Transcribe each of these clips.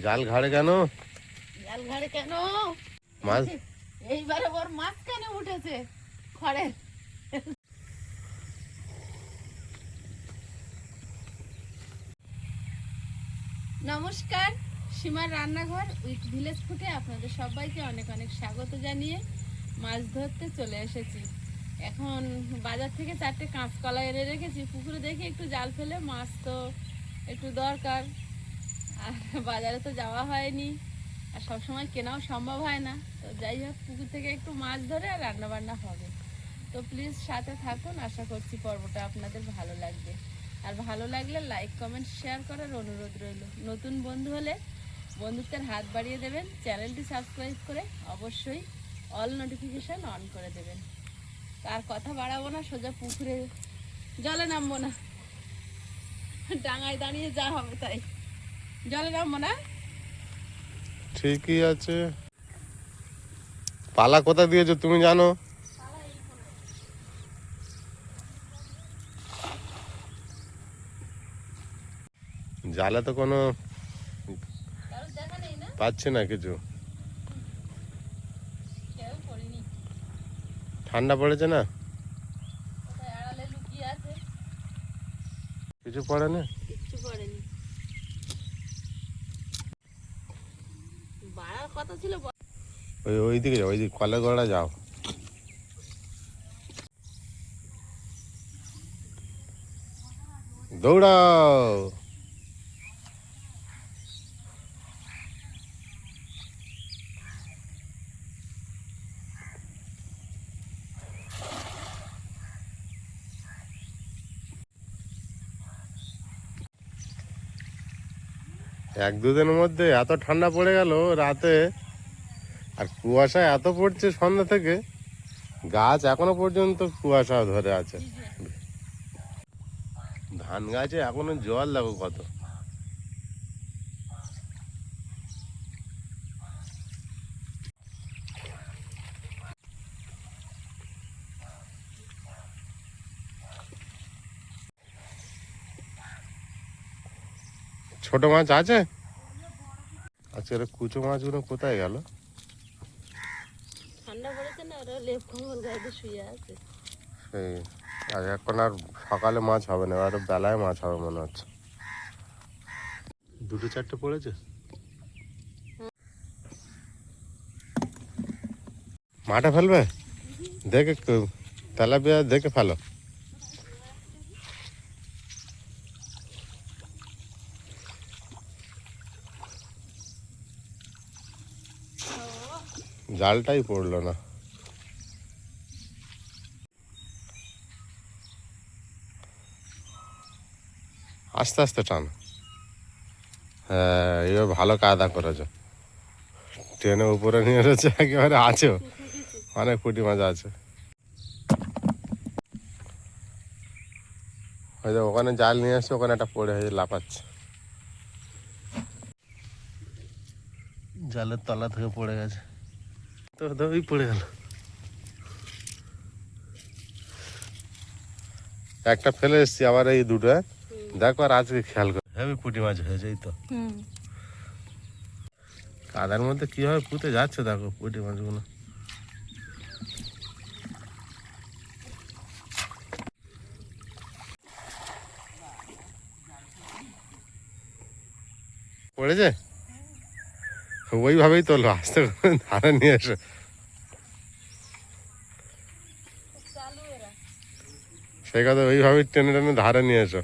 জাল ঘাড়ে কেন? জাল ঘাড়ে কেন? মাছ? এইবারে ওর মাছ কেন উঠেছে? খড়ের। নমস্কার সীমার রান্নাঘর উইথ ভিলেজ ফুটে আপনাদের সবাইকে অনেক অনেক স্বাগত জানিয়ে মাছ ধরতে চলে এসেছি। এখন বাজার থেকে চারটে কাঁচকলা এনে রেখেছি। পুকুরে দেখে একটু জাল ফেলে মাছ তো একটু দরকার। আর বাজারে তো যাওয়া হয়নি। আর সবসময় কেনাও সম্ভব হয় না। তো যাই হোক, পুকুর থেকে একটু মাছ ধরে আর রান্না বান্না হবে। তো প্লিজ সাথে থাকুন, আশা করছি পর্বটা আপনাদের ভালো লাগবে। আর ভালো লাগলে লাইক কমেন্ট শেয়ার করার অনুরোধ রইল। নতুন বন্ধু হলে বন্ধুত্বের হাত বাড়িয়ে দেবেন, চ্যানেলটি সাবস্ক্রাইব করে অবশ্যই অল নোটিফিকেশন অন করে দেবেন। তার কথা বাড়াবো না, সোজা পুকুরে জলে নামবো না। ডাঙায় দাঁড়িয়ে যা হবে তাই। জলে নামবো না ঠিকই আছে। পালা কোথা দিয়েছ তুমি জানো? জালে তো কোনো পাচ্ছি না কিছু। ঠান্ডা পড়েছে না? কিছু পড়ে না ওই ওই দিকে যাও ওই দিকে কলের গোড়া যাও। দৌড়াও। এক দুদিনের মধ্যে এত ঠান্ডা পড়ে গেল রাতে। আর কুয়াশা এত পড়ছে সন্ধ্যা থেকে, গাছ এখনও পর্যন্ত কুয়াশা ধরে আছে। ধান গাছে এখনও জল দেখো কত। ছোট মাছ আছে? আচ্ছা এরা কুচো মাছগুলো কোথায় গেল? সেই আর এখন আর সকালে মাছ হবে না আর বেলায় মাছ হবে মনে হচ্ছে। দুটো চারটে পড়েছে? মাঠে ফেলবে? দেখে তেলাপিয়া দেখে ফেলো। জালটাই পড়ল না। আস্তে আস্তে টান। হ্যাঁ এবার ভালো কায়দা করেছ। ট্রেনে উপরে নিয়ে রয়েছে একেবারে আছেও অনেক পুঁটি মাছ আছে। ওই যে ওখানে জাল নিয়ে আসছে ওখানে একটা পড়ে হয়ে লাফাচ্ছে। জালের তলা থেকে পড়ে গেছে। তো ওই পড়ে গেল। একটা ফেলে এসছি আবার এই দুটো হ্যাঁ? দেখো আর আজকে খেয়াল করে। হেবি পুঁটি মাছ হয়েছে এই তো। কাদার মধ্যে কীভাবে পুঁতে যাচ্ছে দেখো পুঁটি মাছগুলো। পড়েছে? ওইভাবেই তোলো আস্তে করে ধারে নিয়ে এসো। সেই কথা ওইভাবেই টেনে টেনে ধারে নিয়ে এসো।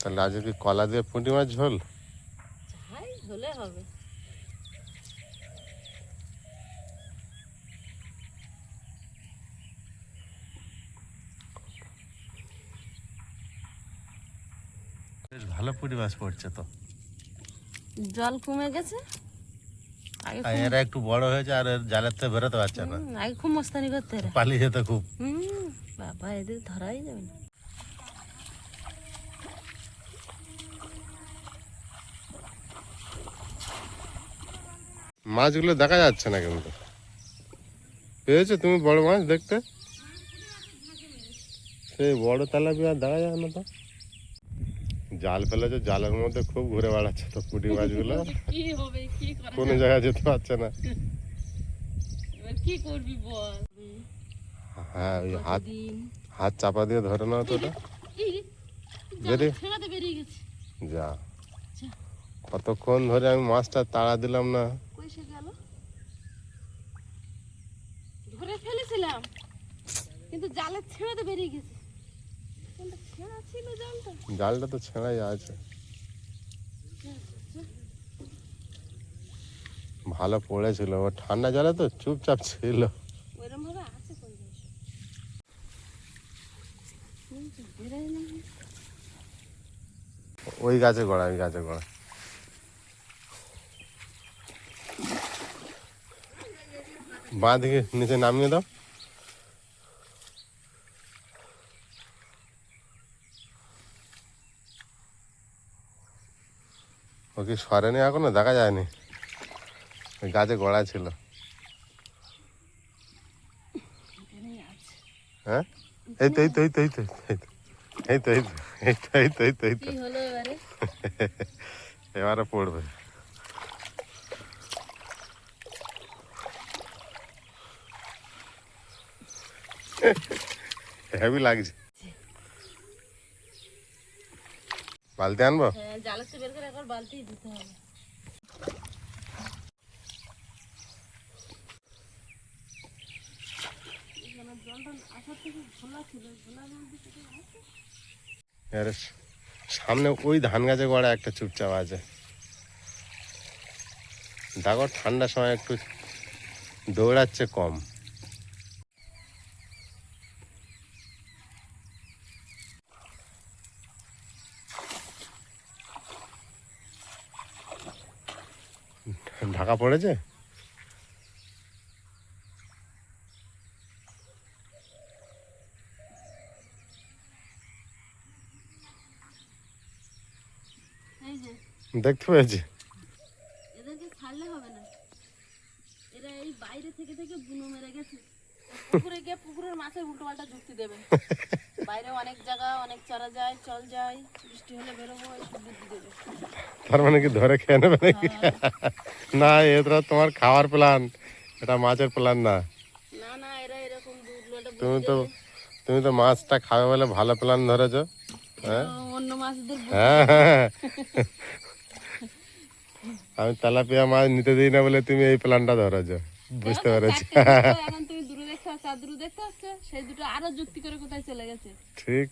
তাহলে আজকে কলা দিয়ে পুঁটি মাছ ঝোল? হলে হবে বেশ ভালো মাছ পড়ছে তো। জল কমে গেছে? এরা একটু বড় হয়েছে আর জালের থেকে বেরোতে পারছে না। আগে খুব মস্তানি করতে পালিয়ে যেত খুব। বাবা এদের ধরাই যাবে না। মাছগুলো দেখা যাচ্ছে না কিন্তু। পেয়েছ তুমি বড় মাছ দেখতে? সেই বড় তেলাপিয়া দেখা যায় না তো। জাল ফেলেছে জালের মধ্যে খুব ঘুরে বেড়াচ্ছে তো পুঁটি মাছগুলো। কোনো জায়গায় যেতে পারছে না। এবার কি করবি বল? হ্যাঁ ওই হাত হাত চাপা দিয়ে ধরে নাও তো বেরিয়ে গেছে। যা। কতক্ষণ ধরে আমি মাছটা তাড়া দিলাম না। ধরে ফেলেছিলাম কিন্তু জালের ছেড়াতে বেরিয়ে গেছে। ছেঁড়া ছিল জালটা? জালটা তো ছেঁড়াই আছে। ভালো পড়েছিল। ও ঠান্ডা জলে তো চুপচাপ ছিল। ওই গাছে গড়া ওই গাছে গড়া। বাঁ দিকে নিচে নামিয়ে দাও। কি সরেনি এখনও দেখা যায়নি গাছে গড়া ছিল হ্যাঁ এই তো এই তো এই তো এই তো এই তো এই তো এই তো এই তো এই তো এই তো এবারে এবারে পড়বে লাগছে বালতি আনব? হ্যাঁ থেকে বের করে একবার বালতি দিতে হবে। সামনে ওই ধান গাছে গড়া একটা চুপচাপ আছে। দেখো ঠান্ডার সময় একটু দৌড়াচ্ছে কম। ঢাকা পড়েছে? এই যে। দেখতে পেয়েছি। এদেরকে ছাড়লে হবে না। এরা এই বাইরে থেকে থেকে বুনো মেরে গেছে। পুকুরে গিয়ে পুকুরের মাছের উল্টো পাল্টা যুক্তি দেবে। বাইরে অনেক জায়গা অনেক চড়া যায় চল যায় বৃষ্টি হলে বেরোবো এইসব বুদ্ধি দেবে। তার মানে কি ধরে খেয়ে নেবে নাকি? না এটা তোমার খাওয়ার প্ল্যান এটা মাছের প্ল্যান না। না না এরা এরকম তুমি তো তুমি তো মাছটা খাবে বলে ভালো প্ল্যান ধরেছো হ্যাঁ? অন্য মাছদের হ্যাঁ হ্যাঁ। আমি তেলাপিয়া মাছ নিতে দিই না বলে তুমি এই প্ল্যানটা ধরেছো। বুঝতে পেরেছি। আর দেখতে সেই দুটো আরও যুক্তি করে কোথায় চলে গেছে। ঠিক।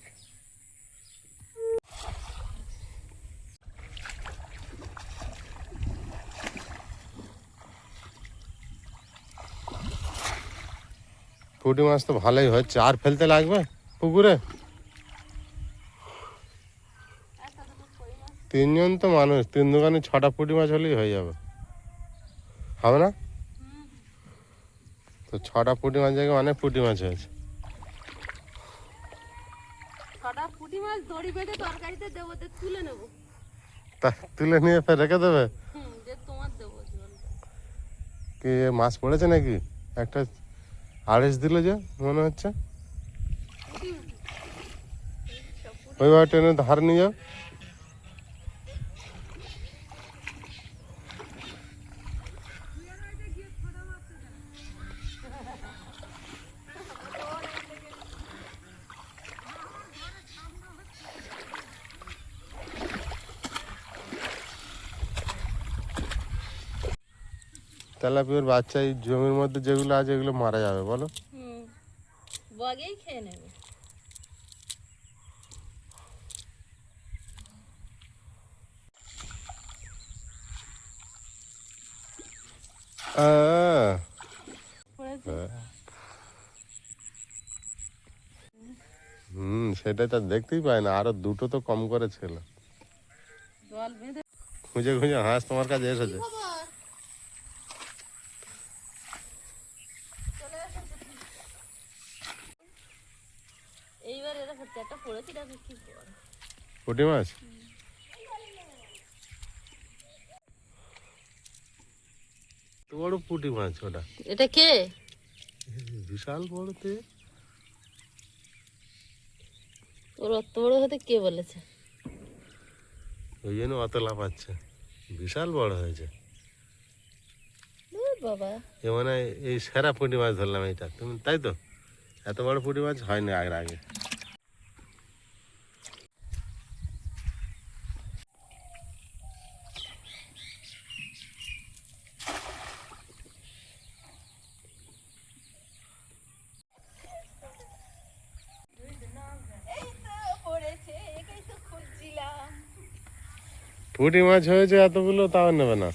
পুঁটি মাছ তো ভালোই হচ্ছে। আর ফেলতে লাগবে পুকুরে? তিনজন তো মানুষ, তিন দোকানে ছটা পুঁটি মাছ হলেই হয়ে যাবে। হবে না? তো ছটা পুঁটি মাছ জায়গায় অনেক পুঁটি মাছ হয়েছে। ছটা পুঁটি মাছ দড়ি বেঁধে তরকারিতে দেবো তুলে নেব। তা তুলে নিয়ে ফের রেখে দেবে? কি মাছ পড়েছে নাকি? একটা আড়েস দিল যে মনে হচ্ছে। ওইভাবে ট্রেনে ধার নিয়ে যাও। তেলাপিয়ার বাচ্চা এই জমির মধ্যে যেগুলো আছে এগুলো মারা যাবে বলো। বগেই খেয়ে নেবে। হুম সেটাই তো দেখতেই পাই না আরও দুটো তো কম করে ছিল খুঁজে খুঁজে হাঁস তোমার কাছে এসেছে খবর চলে এসেছে কি? একটা পড়েছে কি পুঁটি মাছ? বড় পুঁটি মাছ ওটা। এটা কে? বিশাল বড় তে। তোর অত বড় হতে কে বলেছে? ওই জন্য অত লাফাচ্ছে বিশাল বড় হয়েছে। বাবা। এ মানে এই সেরা পুঁটি মাছ ধরলাম এইটা। তুমি তাই তো? এত বড় পুঁটি মাছ হয়নি আগের আগে। পুঁটি মাছ হয়েছে এতগুলো তাও নেবে না।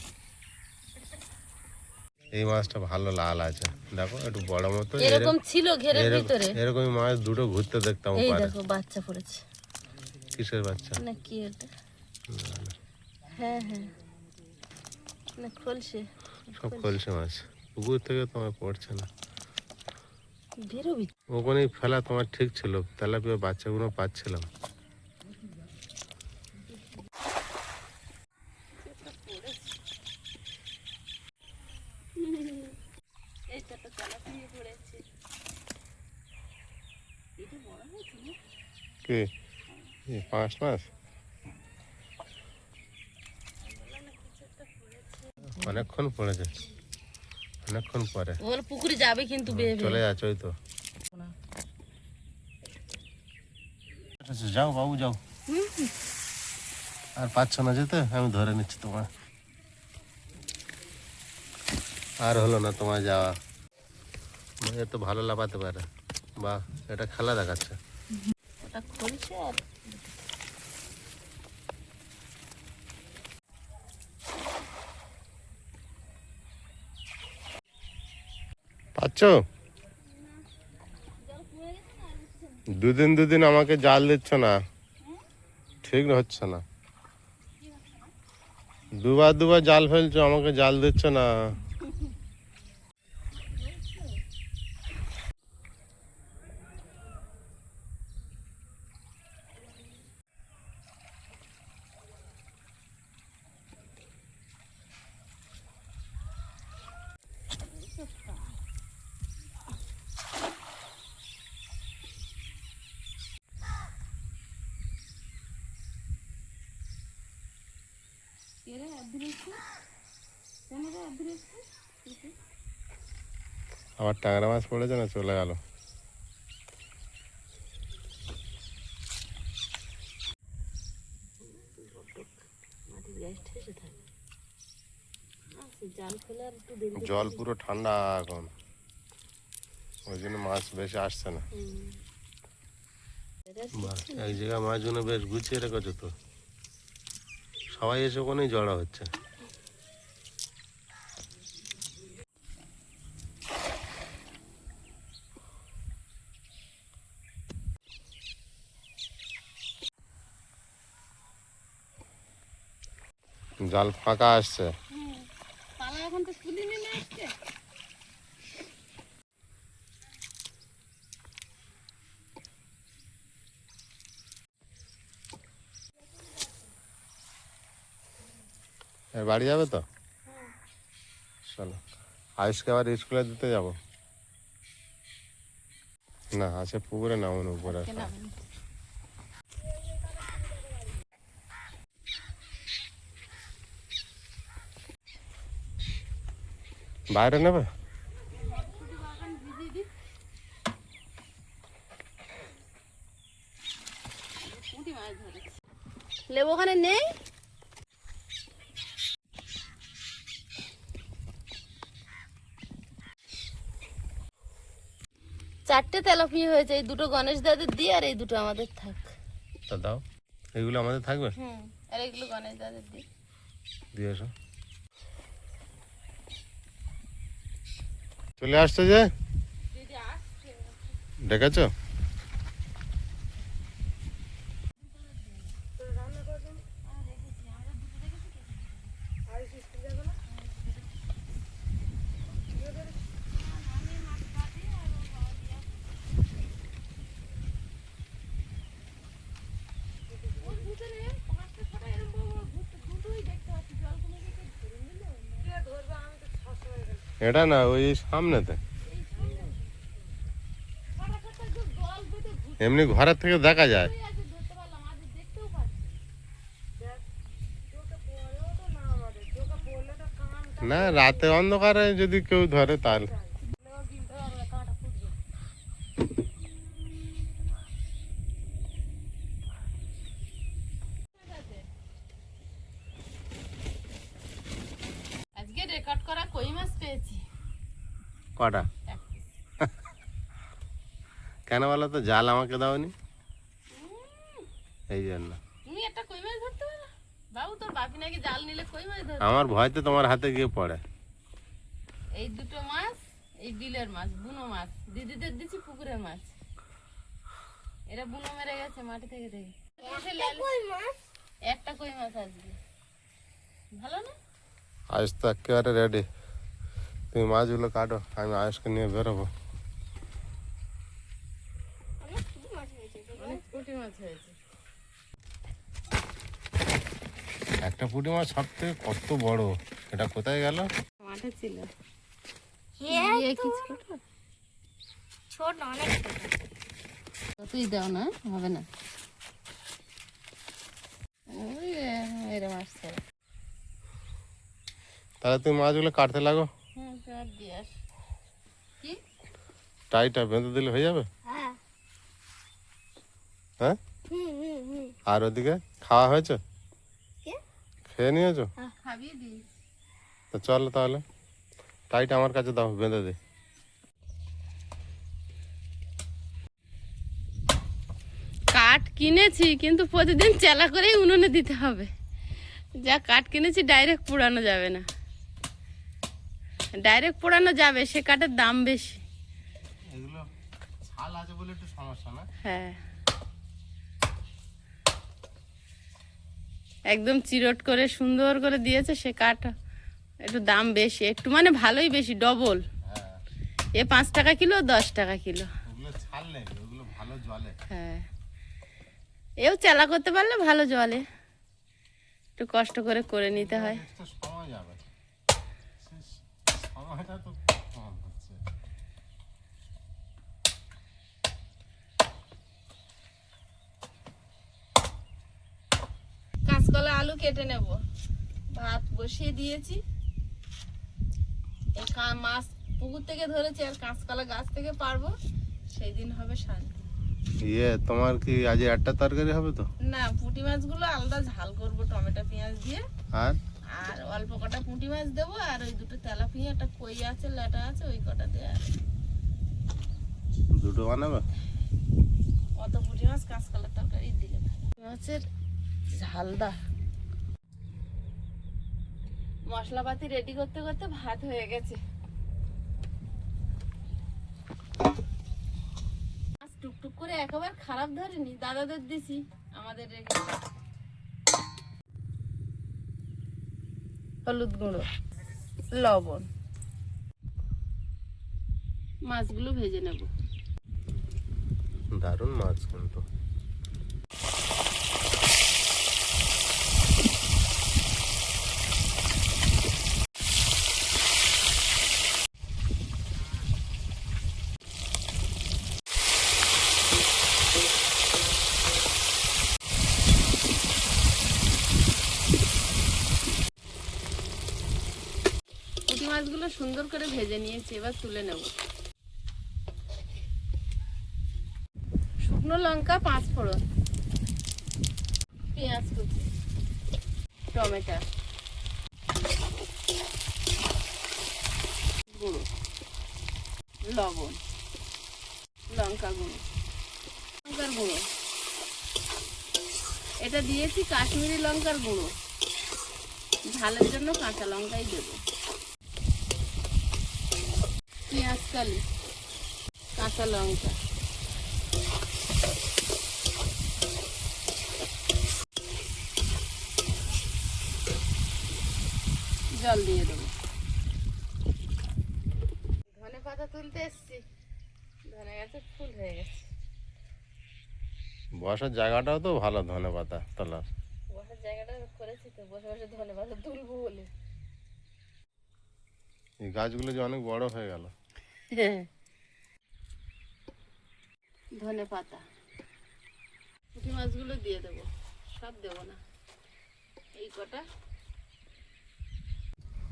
এই মাছটা ভালো লাল আছে। দেখো একটু বড় মতো এরকম ছিল ঘেরের ভিতরে। এরকমই মাছ দুটো ঘুরতে দেখতাম এই দেখো বাচ্চা পড়েছে। কিসের বাচ্চা? না কি এটা? হ্যাঁ হ্যাঁ। না খোলসে। সব কলসে মাছ। পুকুর থেকে তোমার পড়ছে না। বেরোবি। ওখানেই ফেলা তোমার ঠিক ছিল। তেলাপিয়া বাচ্চাগুলো পাচ্ছিলাম এইটা তো কি? পাঁচ মাস? অনেকক্ষণ পড়েছে অনেকক্ষণ পরে। পুকুরে যাবে কিন্তু চলে যাচ্ছে ওই তো। যাও বাবু যাও। আর পাচ্ছ না যেতে? আমি ধরে নিচ্ছি তোমার। আর হলো না তোমার যাওয়া। এ তো ভালো লাফাতে পারে। বাহ এটা খেলা দেখাচ্ছে। ওটা খোলছে আর পাচ্ছ? দুদিন দুদিন আমাকে জাল দিচ্ছ না। ঠিক হচ্ছে না। দুবার দুবার জাল ফেলছো আমাকে জাল দিচ্ছ না। আবার ট্যাংরা মাছ পড়েছে না চলে গেল। জাল পুরো ঠান্ডা এখন। ওই জন্য মাছ বেশি আসছে না। এক জায়গায় মাছগুলো বেশ গুছিয়ে রেখেছো তো। সবাই এসে ওখানেই জড়া হচ্ছে। জাল ফাঁকা আসছে। না আজকে বাড়ি যাবে তো? চলো আয়ুষকে আবার স্কুলে দিতে যাব। না আছে পুকুরে নামুন উপরে। বাইরে নেবে? লেবু ওখানে নেই? চারটে তেলাপিয়া হয়েছে এই দুটো গণেশ দাদের দিয়ে আর এই দুটো আমাদের থাক। তা দাও। এগুলো আমাদের থাকবে? হুম আর এগুলো গণেশ দাদের দিই দিয়ে এসো। চলে আসছে যে? ডেকেছো এটা না, ওই সামনেতে। এমনি ঘরের থেকে দেখা যায়। ধরতে পারলাম আজ দেখতেও পাচ্ছি না, রাতে অন্ধকারে যদি কেউ ধরে তাহলে আজকে রেকর্ড করা কই মাছ পেয়েছি কটা এক piece। কেন বলো তো? জাল আমাকে দাওনি। এই জন্য। তুমি একটা কই মাছ ধরতে পারো? বাবু তোর বাপি নাকি জাল নিলে কই মাছ ধর আমার ভয়তে তোমার হাতে গিয়ে পড়ে। এই দুটো মাছ এই বিলের মাছ বুনো মাছ। দিদিদের দিছি পুকুরের মাছ। এরা বুনো মেরে গেছে মাটি থেকে থেকে। একটা কই মাছ? আসবে ভালো না? আজ তো একেবারে রেডি তুমি মাছগুলো কাটো আমি আয়ুষকে নিয়ে বেরোবো অনেক পুঁটি মাছ হয়েছে। একটা পুঁটি মাছ সব থেকে কত বড়? এটা কোথায় গেল? মাঠে ছিল। হ্যাঁ ছোট ছোট অনেক তুই দাও না হবে না। এরম আসছে তাহলে তুমি মাছগুলো কাটতে লাগো। টাইটা বেঁধে দিলে হয়ে যাবে? হ্যাঁ? আর ওদিকে খাওয়া হয়েছে? খেয়ে নিয়েছো? তো চলো তাহলে। টাইট আমার কাছে দাও বেঁধে দিই কাঠ কিনেছি কিন্তু প্রতিদিন চেলা করেই উনুনে দিতে হবে। যা কাঠ কিনেছি ডাইরেক্ট পোড়ানো যাবে না। ডাইরেক্ট পোড়ানো যাবে সে কাঠের দাম বেশি। এগুলো ছাল আছে বলে একটু সমস্যা না? হ্যাঁ। একদম চিরট করে সুন্দর করে দিয়েছে সে কাঠ। একটু দাম বেশি একটু মানে ভালোই বেশি ডবল এ পাঁচ টাকা কিলো দশ টাকা কিলো। হ্যাঁ। এও চালা করতে পারলে ভালো জলে। একটু কষ্ট করে করে নিতে হয়। সময় যাবে। সময়টা তো কম হচ্ছে কাঁচকলা আলু কেটে নেব। ভাত বসিয়ে দিয়েছি। এই মাছ পুকুর থেকে ধরেছি আর কাঁচকলা গাছ থেকে পারব। সেই দিন হবে শান্তি ইয়ে তোমার কি আজ একটা তরকারি হবে তো? না পুঁটি মাছগুলো আলাদা ঝাল করব টমেটো পেঁয়াজ দিয়ে। আর? আর অল্প কটা পুঁটি মাছ দেবো আর ওই দুটো তেলাপিয়া একটা কই আছে লেটা আছে ওই কটা দিয়ে আর দুটো বানাবে? অত পুঁটি মাছ কাঁচকলার তরকারি দিলে মাছের ঝালদা। মশলাপাতি রেডি করতে করতে ভাত হয়ে গেছে। টুকটুক করে একেবারে খারাপ ধরেনি, দাদাদের দিছি, আমাদের রেখে। হলুদ গুঁড়ো, লবণ। মাছগুলো ভেজে নেব। দারুণ মাছ কিন্তু পুঁটি মাছগুলো সুন্দর করে ভেজে নিয়েছি, এবার তুলে নেব। শুকনো লঙ্কা, পাঁচ ফোড়ন। পেঁয়াজ কুচি, টমেটো। গুঁড়ো। লবণ। লঙ্কা গুঁড়ো। লঙ্কার গুঁড়ো। এটা দিয়েছি কাশ্মীরি লঙ্কার গুঁড়ো। ঝালের জন্য কাঁচা লঙ্কাই দেবো। পেঁয়াজ কাঁচা লঙ্কা। জল দিয়ে দেবো। ধনে পাতা তুলতে এসছি। ধনে গাছে ফুল হয়ে গেছে। বসার জায়গাটাও তো ভালো ধনে পাতা তোলার। বসার জায়গাটা করেছি তো বসে বসে ধনে পাতা তুলবো বলে। এই গাছগুলো যে অনেক বড় হয়ে গেল। ধনে পাতা। পুঁটি মাছগুলো দিয়ে দেবো। সব দেবো না। এই কটা।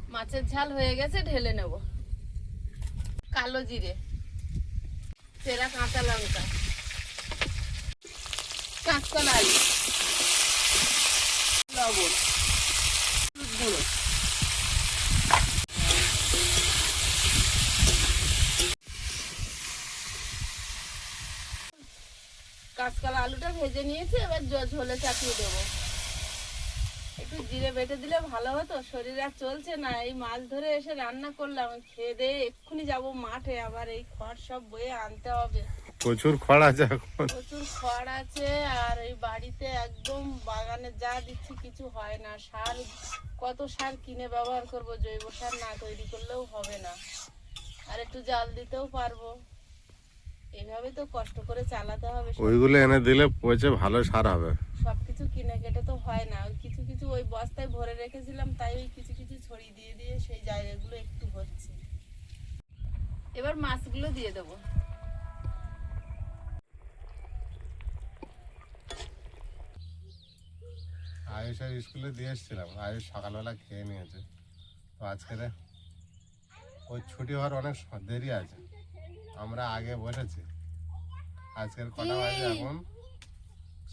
মাছের ঝাল হয়ে গেছে, ঢেলে নেব। কালো জিরে। সেরা কাঁচা লঙ্কা। কাঁচকলা আলু। লবণ। গুঁড়ো কাঁচকলা আলুটা ভেজে নিয়েছি এবার ঝোলে চাপিয়ে দেবো। একটু জিরে বেটে দিলে ভালো হতো শরীর আর চলছে না। এই মাছ ধরে এসে রান্না করলাম খেয়ে দিয়ে এক্ষুনি যাব মাঠে আবার এই খড় সব বয়ে আনতে হবে। প্রচুর খড় আছে এখন। প্রচুর খড় আছে আর এই বাড়িতে একদম বাগানে যা দিচ্ছি কিছু হয় না। সার কত সার কিনে ব্যবহার করব? জৈব সার না তৈরি করলেও হবে না। আর একটু জাল দিতেও পারব। এইভাবে তো কষ্ট করে চালাতে হবে ওইগুলো এনে দিলে পচে ভালো সার হবে। সবকিছু কিনে কেটে তো হয় না। ওই কিছু কিছু ওই বস্তায় ভরে রেখেছিলাম তাই ওই কিছু কিছু ছড়িয়ে দিয়ে দিয়ে সেই জায়গাগুলো একটু হচ্ছে এবার মাছগুলো দিয়ে দেবো। আয়ুষের স্কুলে দিয়ে এসেছিলাম। আয়ুষ সকালবেলা খেয়ে নিয়েছে। তো আজকের ওই ছুটি হওয়ার অনেক দেরি আছে। আমরা আগে বসেছি আজকের কটা বাজে এখন?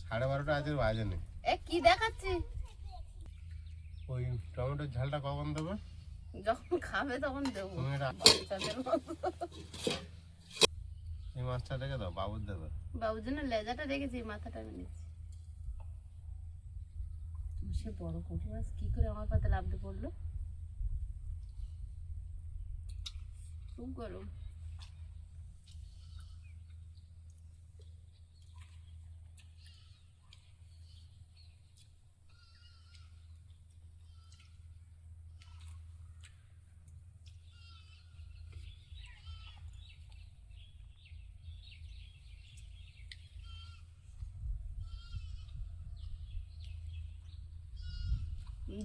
সাড়ে বারোটা আজকের বাজে নেই। এ কি দেখাচ্ছি? ওই টমেটোর ঝালটা কখন দেবে? যখন খাবে তখন দেবো। এই মাছটা রেখে দাও বাবুর দেবে। বাবুর জন্য লেজাটা রেখেছি মাথাটা আমি নিচ্ছি। সে বড় পুঁটি মাছ কি করে আমার পাতে লাভতে পড়ল? খুব গরম।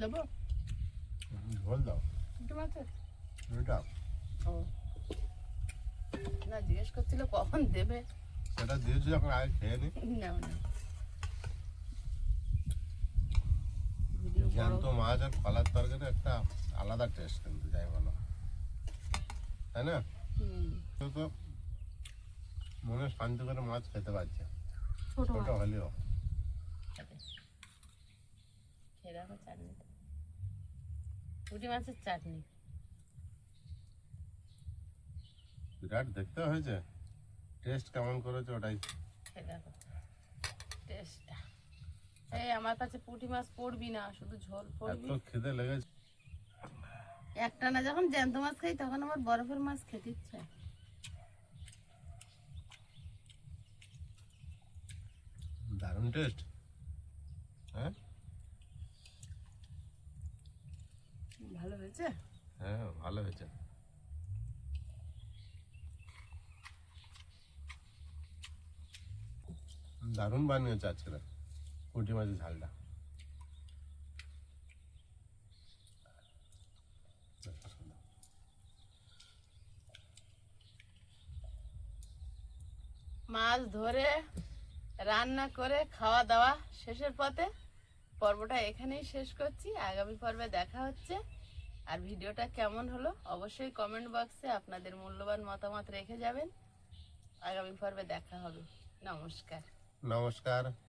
দেবো? ঝোল দাও। পুঁটি মাছের ওইটা ও। না জিজ্ঞেস করছিল কখন দেবে? সেটা দিয়েছি যখন আগে খেয়ে নি। নাও না। ভিডিও বড় জ্যান্ত মাছ আর কলার তরকারি একটা আলাদা টেস্ট কিন্তু যাই বলো। তাই না? তো মনে শান্তি করে মাছ খেতে পারছে। ছোট হলেও। খেয়ে রাখো চাটনি পুঁটি মাছের চাটনি। বিরাট দেখতে হয়েছে। টেস্ট কেমন করেছে ওটাই। দেখো টেস্টটা। এই আমার কাছে পুঁটি মাছ পড়বি না শুধু ঝোল পড়বি। এত খিদে লেগেছে। একটা না যখন জ্যান্ত মাছ খাই তখন আমার বরফের মাছ খেতে ইচ্ছে হয়। দারুণ টেস্ট। হ্যাঁ ভালো হয়েছে? হ্যাঁ ভালো হয়েছে। দারুণ বানিয়েছে আজকে পুঁটি মাছের ঝালটা। মাছ ধরে রান্না করে খাওয়া দাওয়া শেষের পথে পর্বটা এখানেই শেষ করছি। আগামী পর্বে দেখা হচ্ছে। আর ভিডিওটা কেমন হলো অবশ্যই কমেন্ট বক্সে আপনাদের মূল্যবান মতামত রেখে যাবেন। আগামী পর্বে দেখা হবে। নমস্কার। নমস্কার।